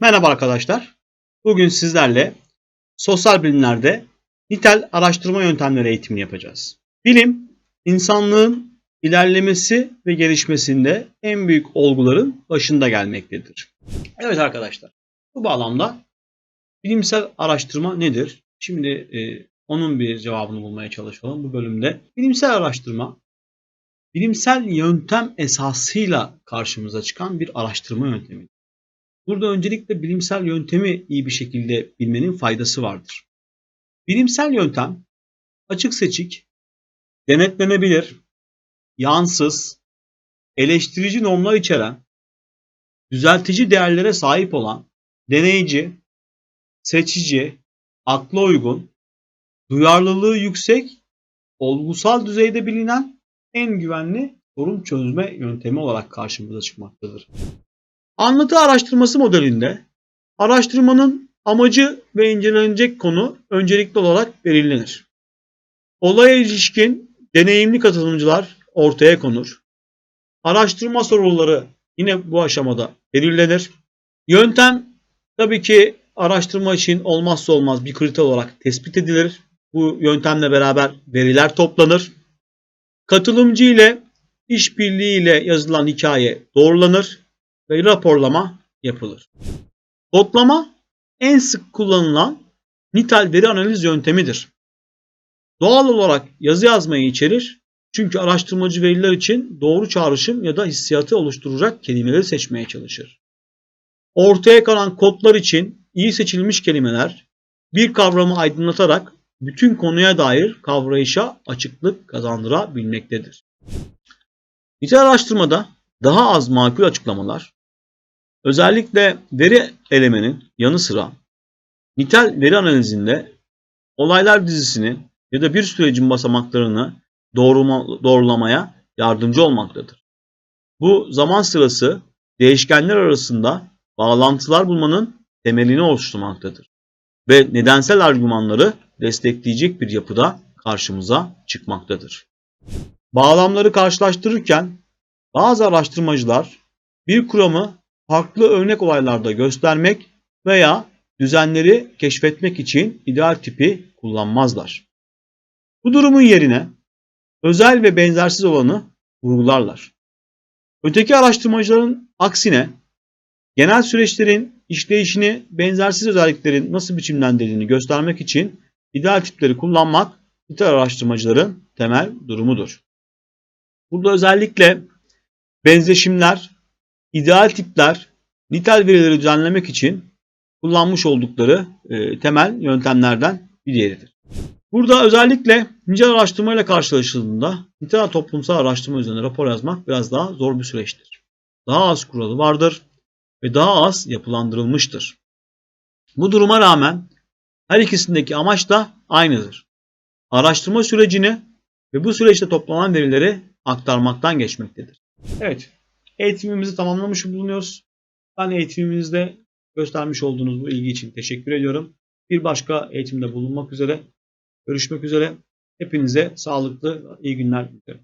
Merhaba arkadaşlar. Bugün sizlerle sosyal bilimlerde nitel araştırma yöntemleri eğitimini yapacağız. Bilim, insanlığın ilerlemesi ve gelişmesinde en büyük olguların başında gelmektedir. Evet arkadaşlar, bu bağlamda bilimsel araştırma nedir? Şimdi e, onun bir cevabını bulmaya çalışalım bu bölümde. Bilimsel araştırma, bilimsel yöntem esasıyla karşımıza çıkan bir araştırma yöntemi. Burada öncelikle bilimsel yöntemi iyi bir şekilde bilmenin faydası vardır. Bilimsel yöntem açık seçik, denetlenebilir, yansız, eleştirici normlar içeren, düzeltici değerlere sahip olan, deneyici, seçici, akla uygun, duyarlılığı yüksek, olgusal düzeyde bilinen en güvenli sorun çözme yöntemi olarak karşımıza çıkmaktadır. Anlatı araştırması modelinde araştırmanın amacı ve incelenecek konu öncelikli olarak belirlenir. Olaya ilişkin deneyimli katılımcılar ortaya konur. Araştırma soruları yine bu aşamada belirlenir. Yöntem tabii ki araştırma için olmazsa olmaz bir kriter olarak tespit edilir. Bu yöntemle beraber veriler toplanır. Katılımcı ile işbirliği ile yazılan hikaye doğrulanır ve raporlama yapılır. Kodlama en sık kullanılan nitel veri analiz yöntemidir. Doğal olarak yazı yazmayı içerir çünkü araştırmacı veriler için doğru çağrışım ya da hissiyatı oluşturacak kelimeleri seçmeye çalışır. Ortaya kalan kodlar için iyi seçilmiş kelimeler bir kavramı aydınlatarak bütün konuya dair kavrayışa açıklık kazandırabilmektedir. Nitel araştırmada daha az makul açıklamalar, özellikle veri elemenin yanı sıra nitel veri analizinde olaylar dizisini ya da bir sürecin basamaklarını doğrulamaya yardımcı olmaktadır. Bu zaman sırası değişkenler arasında bağlantılar bulmanın temelini oluşturmaktadır ve nedensel argümanları destekleyecek bir yapıda karşımıza çıkmaktadır. Bağlamları karşılaştırırken bazı araştırmacılar bir kuramı farklı örnek olaylarda göstermek veya düzenleri keşfetmek için ideal tipi kullanmazlar. Bu durumun yerine özel ve benzersiz olanı vurgularlar. Öteki araştırmacıların aksine genel süreçlerin işleyişini benzersiz özelliklerin nasıl biçimlendirildiğini göstermek için ideal tipleri kullanmak nitel araştırmacıların temel durumudur. Burada özellikle benzeşimler, ideal tipler, nitel verileri düzenlemek için kullanmış oldukları e, temel yöntemlerden bir diğeridir. Burada özellikle nicel araştırma ile karşılaşıldığında nitel toplumsal araştırma üzerine rapor yazmak biraz daha zor bir süreçtir. Daha az kuralı vardır ve daha az yapılandırılmıştır. Bu duruma rağmen her ikisindeki amaç da aynıdır. Araştırma sürecini ve bu süreçte toplanan verileri aktarmaktan geçmektedir. Evet, eğitimimizi tamamlamış bulunuyoruz. Ben eğitimimizde göstermiş olduğunuz bu ilgi için teşekkür ediyorum. Bir başka eğitimde bulunmak üzere. Görüşmek üzere. Hepinize sağlıklı, iyi günler dilerim.